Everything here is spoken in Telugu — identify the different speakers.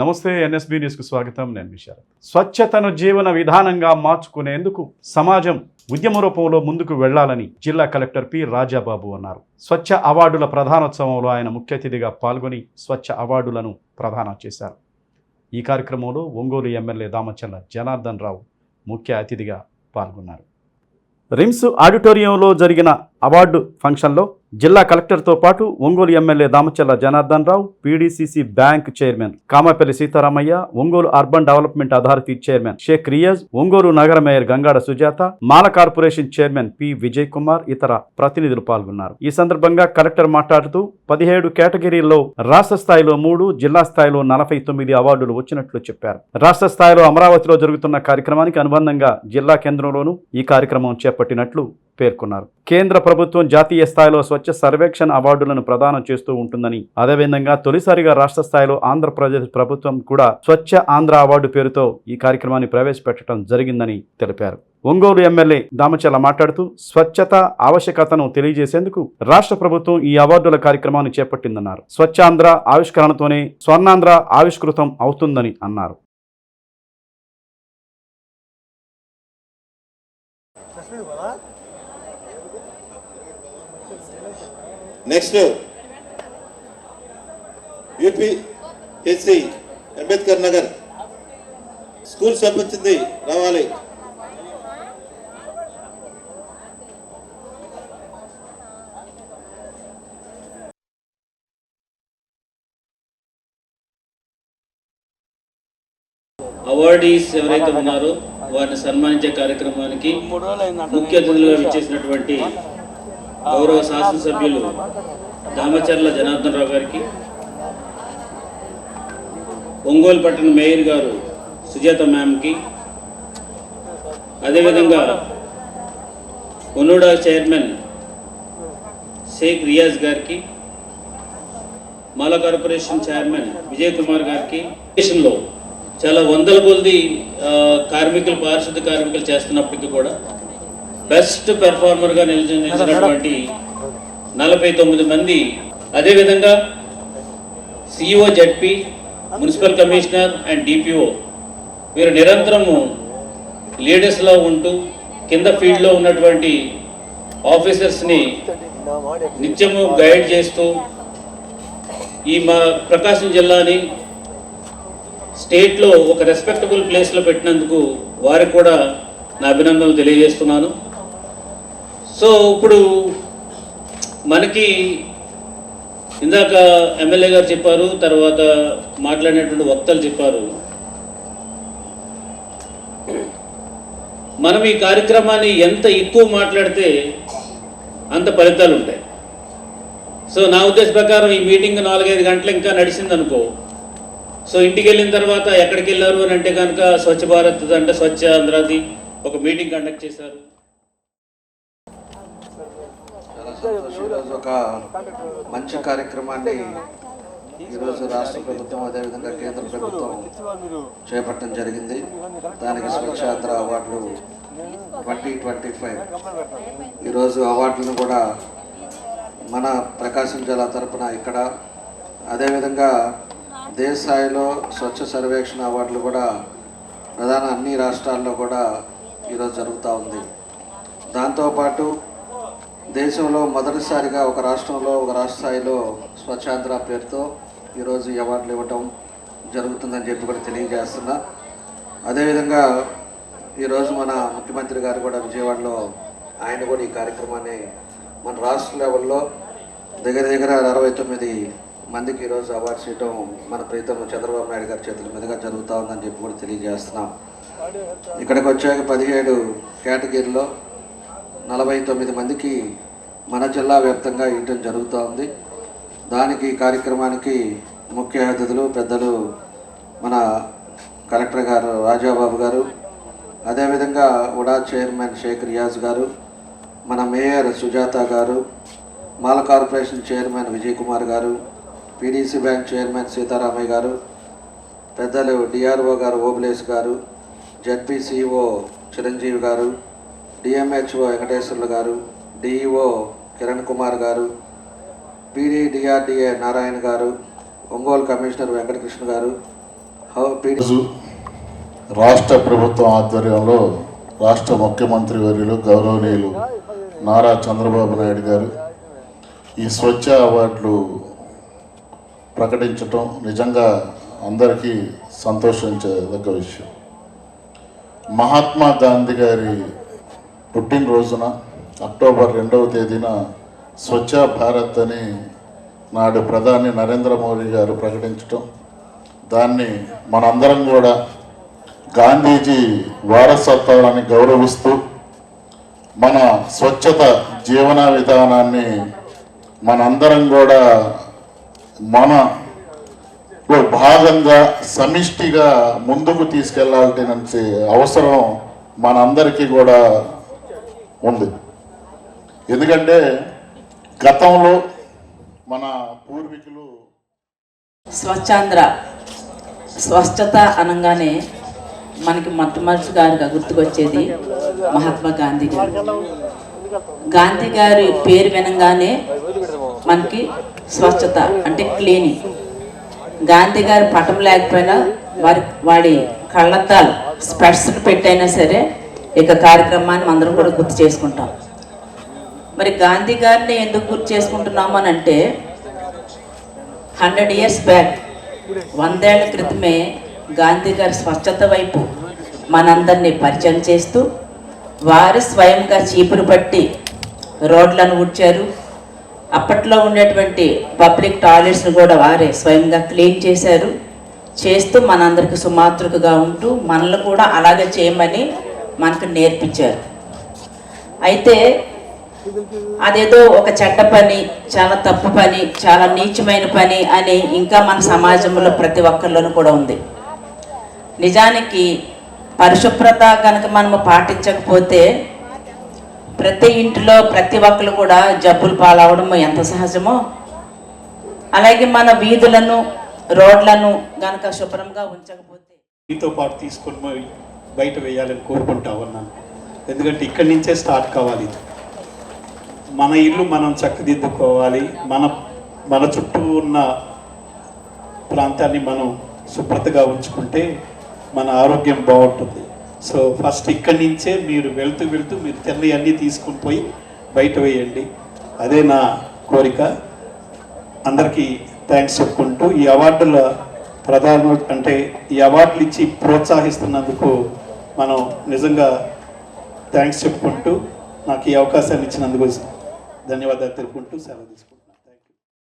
Speaker 1: నమస్తే ఎన్ఎస్బి న్యూస్కు స్వాగతం. నేను విశారత్ స్వచ్ఛతను జీవన విధానంగా మార్చుకునేందుకు సమాజం ఉద్యమ రూపంలో ముందుకు వెళ్ళాలని జిల్లా కలెక్టర్ పి రాజాబాబు అన్నారు. స్వచ్ఛ అవార్డుల ప్రధానోత్సవంలో ఆయన ముఖ్య అతిథిగా పాల్గొని స్వచ్ఛ అవార్డులను ప్రదానం చేశారు. ఈ కార్యక్రమంలో ఒంగోలు ఎమ్మెల్యే దామచల్ల జనార్దన్ రావు ముఖ్య అతిథిగా పాల్గొన్నారు. రిమ్స్ ఆడిటోరియంలో జరిగిన అవార్డు ఫంక్షన్లో జిల్లా కలెక్టర్తో పాటు Ongole MLA Damacharla Janardhan Rao PDCC bank chairman Kamapalli Sitaramayya Ongole urban development authority chairman Sheikh Riyaz Ongole నగర mayor Gangada Sujatha Mala corporation chairman P Vijay Kumar ఇతర ప్రతినిధులు పాల్గొన్నారు. ఈ సందర్భంగా కలెక్టర్ మాట్లాడుతూ పదిహేడు కేటగిరీల్లో రాష్ట్ర స్థాయిలో మూడు జిల్లా స్థాయిలో నలభై తొమ్మిది అవార్డులు వచ్చినట్లు చెప్పారు. రాష్ట్ర స్థాయిలో అమరావతిలో జరుగుతున్న కార్యక్రమానికి అనుబంధంగా జిల్లా కేంద్రంలోనూ ఈ కార్యక్రమం చేపట్టినట్లు పేర్కొన్నారు. కేంద్ర ప్రభుత్వం జాతీయ స్థాయిలో స్వచ్ఛ సర్వేక్షణ అవార్డులను ప్రదానం చేస్తూ ఉంటుందని అదేవిధంగా తొలిసారిగా రాష్ట్ర స్థాయిలో ఆంధ్రప్రదేశ్ ప్రభుత్వం కూడా స్వచ్ఛ ఆంధ్ర అవార్డు పేరుతో ఈ కార్యక్రమాన్ని ప్రవేశపెట్టడం జరిగిందని తెలిపారు. ఒంగోలు ఎమ్మెల్యే దామచల మాట్లాడుతూ స్వచ్ఛత ఆవశ్యకతను తెలియజేసేందుకు రాష్ట్ర ప్రభుత్వం ఈ అవార్డుల కార్యక్రమాన్ని చేపట్టిందన్నారు. స్వచ్ఛాంధ్ర ఆవిష్కరణతోనే స్వర్ణాంధ్ర ఆవిష్కృతం అవుతుందని అన్నారు.
Speaker 2: Next UP SC Ambedkar Nagar school సంబంధించింది రావాలి
Speaker 3: అవార్డీస్ ఎవరైతే ఉన్నారో వారిని సన్మానించే కార్యక్రమానికి ముఖ్య అతిథులుగా విచ్చేసినటువంటి గౌరవ శాసనసభ్యులు దామచర్ల జనార్దన్ రావు గారికి ఒంగోలు పట్టణ మేయర్ గారు సుజాత మ్యామ్కి అదేవిధంగా ఒన్నూడా చైర్మన్ షేక్ రియాజ్ గారికి మాల కార్పొరేషన్ చైర్మన్ విజయ్ కుమార్ గారికి దేశంలో చాలా వందల కొద్ది కార్మికులు పారిశుద్ధ కార్మికులు చేస్తున్నప్పటికీ కూడా బెస్ట్ పెర్ఫార్మర్గా నిలిచి నిలిచినటువంటి నలభై తొమ్మిది మంది. అదేవిధంగా CEO ZP municipal commissioner and DPO వీరు నిరంతరము లీడర్స్లో ఉంటూ కింద ఫీల్డ్లో ఉన్నటువంటి ఆఫీసర్స్ని నిత్యము గైడ్ చేస్తూ ఈ మా ప్రకాశం జిల్లాని స్టేట్లో ఒక రెస్పెక్టబుల్ ప్లేస్లో పెట్టినందుకు వారికి కూడా నా అభినందనలు తెలియజేస్తున్నాను. సో ఇప్పుడు మనకి ఇందాక ఎమ్మెల్యే గారు చెప్పారు తర్వాత మాట్లాడినటువంటి వక్తలు చెప్పారు. మనం ఈ కార్యక్రమాన్ని ఎంత ఎక్కువ మాట్లాడితే అంత ఫలితాలు ఉంటాయి. సో నా ఉద్దేశ ప్రకారం ఈ మీటింగ్ నాలుగైదు గంటలు ఇంకా నడిచింది అనుకో సో ఇంటికి వెళ్ళిన తర్వాత ఎక్కడికి వెళ్ళారు అని అంటే కనుక స్వచ్ఛ భారత్ అంటే స్వచ్ఛ ఆంధ్రాది ఒక మీటింగ్ కండక్ట్ చేశారు
Speaker 4: చాలా సంతోషం ఈరోజు ఒక మంచి కార్యక్రమాన్ని ఈరోజు రాష్ట్ర ప్రభుత్వం అదేవిధంగా కేంద్ర ప్రభుత్వం చేపట్టడం జరిగింది. దానికి స్వచ్ఛాంధ్ర అవార్డులు ట్వంటీ ట్వంటీ ఫైవ్ ఈరోజు అవార్డులను కూడా మన ప్రకాశం జిల్లా తరపున ఇక్కడ అదేవిధంగా దేశ స్థాయిలో స్వచ్ఛ సర్వేక్షణ అవార్డులు కూడా ప్రధాన అన్ని రాష్ట్రాల్లో కూడా ఈరోజు జరుగుతూ ఉంది. దాంతోపాటు దేశంలో మొదటిసారిగా ఒక రాష్ట్రంలో ఒక రాష్ట్ర స్థాయిలో స్వచ్ఛాంధ్ర పేరుతో ఈరోజు అవార్డులు ఇవ్వటం జరుగుతుందని చెప్పి కూడా తెలియజేస్తున్నా. అదేవిధంగా ఈరోజు మన ముఖ్యమంత్రి గారు కూడా విజయవాడలో ఆయన కూడా ఈ కార్యక్రమాన్ని మన రాష్ట్ర లెవెల్లో దగ్గర దగ్గర అరవై తొమ్మిది మందికి ఈరోజు అవార్డ్స్ చేయటం మన ప్రీతం చంద్రబాబు నాయుడు గారి చేతుల మీదుగా జరుగుతూ ఉందని చెప్పి కూడా తెలియజేస్తున్నాం. ఇక్కడికి వచ్చాక పదిహేడు కేటగిరీలో నలభై తొమ్మిది మందికి మన జిల్లా వ్యాప్తంగా ఇవ్వటం జరుగుతూ ఉంది. దానికి కార్యక్రమానికి ముఖ్య అతిథులు పెద్దలు మన కలెక్టర్ గారు రాజాబాబు గారు అదేవిధంగా ఉడా చైర్మన్ షేక్ రియాజ్ గారు మన mayor Sujatha garu Mala corporation chairman Vijay Kumar garu PDC bank chairman Sitaramayya గారు పెద్దలు డిఆర్ఓ గారు ఓబులేష్ గారు జడ్పీసీఓ చిరంజీవి గారు డిఎంహెచ్ఓ వెంకటేశ్వర్లు గారు డిఈఓ కిరణ్ కుమార్ గారు పీడీ డిఆర్డిఏ నారాయణ గారు ఒంగోలు కమిషనర్ వెంకటకృష్ణ గారు
Speaker 5: రాష్ట్ర ప్రభుత్వం ఆధ్వర్యంలో రాష్ట్ర ముఖ్యమంత్రి వర్యులు గౌరవనీయులు నారా చంద్రబాబు నాయుడు గారు ఈ స్వచ్ఛ అవార్డులు ప్రకటించటం నిజంగా అందరికీ సంతోషించదగ్గ విషయం. మహాత్మా గాంధీ గారి పుట్టినరోజున అక్టోబర్ రెండవ తేదీన స్వచ్ఛ భారత్ అని నాడు ప్రధాని నరేంద్ర మోడీ గారు ప్రకటించటం దాన్ని మనందరం కూడా గాంధీజీ వారసత్వాన్ని గౌరవిస్తూ మన స్వచ్ఛత జీవన విధానాన్ని మనందరం కూడా మనలో భాగంగా సమిష్టిగా ముందుకు తీసుకెళ్ళాల్సిన అవసరం మనందరికీ కూడా ఉంది. ఎందుకంటే గతంలో మన పూర్వీకులు
Speaker 6: స్వచ్ఛాంధ్ర స్వచ్ఛత అనగానే మనకి మొట్టమొదటిసారిగా గుర్తుకొచ్చేది మహాత్మా గాంధీ గారు. గాంధీ గారి పేరు వినగానే మనకి స్వచ్ఛత అంటే క్లీనింగ్ గాంధీ గారి పటం లేకపోయినా వారి వాడి కళ్ళద్దాలు స్పెట్స్ పెట్టైనా సరే ఇక కార్యక్రమాన్ని అందరం కూడా గుర్తు చేసుకుంటాం. మరి గాంధీ గారిని ఎందుకు గుర్తు చేసుకుంటున్నాము అని అంటే హండ్రెడ్ ఇయర్స్ బ్యాక్ వందేళ్ళ క్రితమే గాంధీ గారి స్వచ్ఛత వైపు మనందరినీ పరిచయం చేస్తూ వారు స్వయంగా చీపురు పట్టి రోడ్లను ఉడ్చారు అప్పట్లో ఉండేటువంటి పబ్లిక్ టాయిలెట్స్ని కూడా వారే స్వయంగా క్లీన్ చేశారు. చేస్తూ మనందరికి సుమాతృకగా ఉంటూ మనల్ని కూడా అలాగే చేయమని మనకు నేర్పించారు. అయితే అదేదో ఒక చెడ్డ పని చాలా తప్పు పని చాలా నీచమైన పని అని ఇంకా మన సమాజంలో ప్రతి ఒక్కరిలోనూ కూడా ఉంది. నిజానికి పరిశుభ్రత కనుక మనము పాటించకపోతే ప్రతి ఇంటిలో ప్రతి ఒక్కరు కూడా జబ్బులు పాలవడం ఎంత సహజమో? అలాగే మన వీధులను రోడ్లను గనక శుభ్రంగా ఉంచకపోతే
Speaker 7: మీతో పాటు తీసుకొని బయట వేయాలని కోరుకుంటా ఉన్నాను. ఎందుకంటే ఇక్కడి నుంచే స్టార్ట్ కావాలి ఇది. మన ఇల్లు మనం చక్కదిద్దుకోవాలి. మన మన చుట్టూ ఉన్న ప్రాంతాన్ని మనం శుభ్రతగా ఉంచుకుంటే మన ఆరోగ్యం బాగుంటుంది. సో ఫస్ట్ ఇక్కడి నుంచే మీరు వెళ్తూ వెళ్తూ మీరు తెల్లి అన్నీ తీసుకుని పోయి బయట వేయండి. అదే నా కోరిక. అందరికీ థ్యాంక్స్ చెప్పుకుంటూ ఈ అవార్డుల ప్రధాన అంటే ఈ అవార్డులు ఇచ్చి ప్రోత్సహిస్తున్నందుకు మనం నిజంగా థ్యాంక్స్ చెప్పుకుంటూ నాకు ఈ అవకాశాన్ని ఇచ్చినందుకు ధన్యవాదాలు తెలుపుకుంటూ సెలవు తీసుకుంటాను